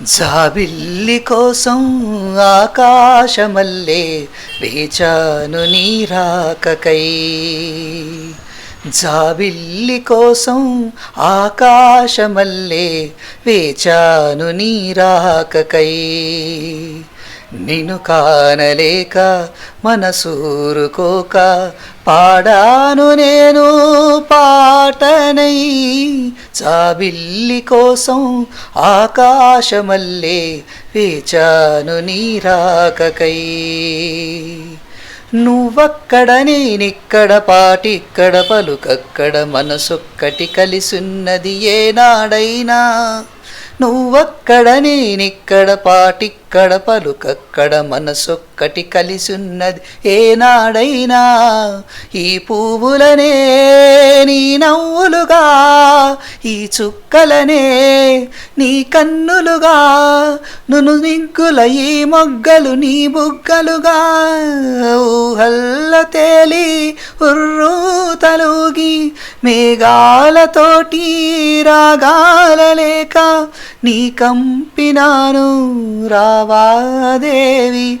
జాబిల్లి కోసం ఆకాశమల్లే వేచాను నీరాకకై జాబిల్లి కోసం ఆకాశమల్లే వేచాను నీరాకకై నిన్ను కానలేక మనసూరుకోక పాడాను నేను పాటనై చాబిల్లి కోసం ఆకాశమల్లే వేచాను నీరాకకై నువ్వక్కడ నేనిక్కడ పాటిక్కడ పలుకక్కడ మనసొక్కటి కలిసున్నది ఏనాడైనా నువ్వక్కడ నేనిక్కడ పాటిక్కడ పలుకక్కడ మనసొక్కటి కలిసున్నది. ఏనాడైనా ఈ పువ్వులనే నీ నవ్వులుగా ఈ చుక్కలనే నీ కన్నులుగా నును నిగ్గుల ఈ మొగ్గలు నీ బుగ్గలుగా. ఊహల్ల తేలి ఉర్రూ తలుగి మేఘాలతోటి రాగాల లేక నీ కంపినాను రావాదేవి.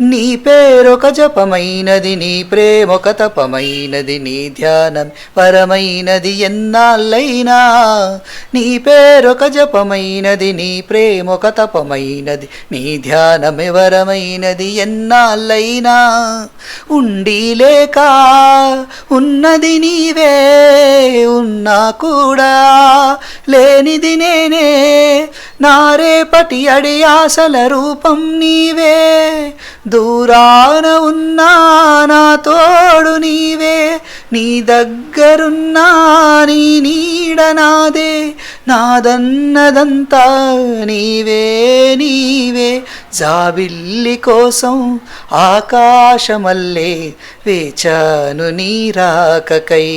నీ పేరొక జపమైనది నీ ప్రేమొక తపమైనది నీ ధ్యానం పరమైనది ఎన్నాళ్ళైనా. నీ పేరొక జపమైనది నీ ప్రేమొక తపమైనది నీ ధ్యానమే వరమైనది ఎన్నాళ్ళైనా. ఉండి లేక ఉన్నది నీవే ఉన్నా కూడా లేనిది నేనే. నారేపటి అడియాసల రూపం నీవే. దూరాన ఉన్నా నా తోడు నీవే. నీ దగ్గరున్నా నీ నీడ నాదే. నాదన్నదంతా నీవే నీవే. జాబిల్లి కోసం ఆకాశమల్లే వేచాను నీరాకకై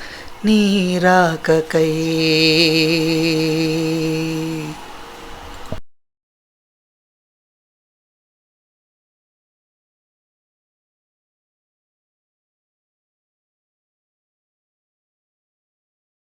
నీరాకకై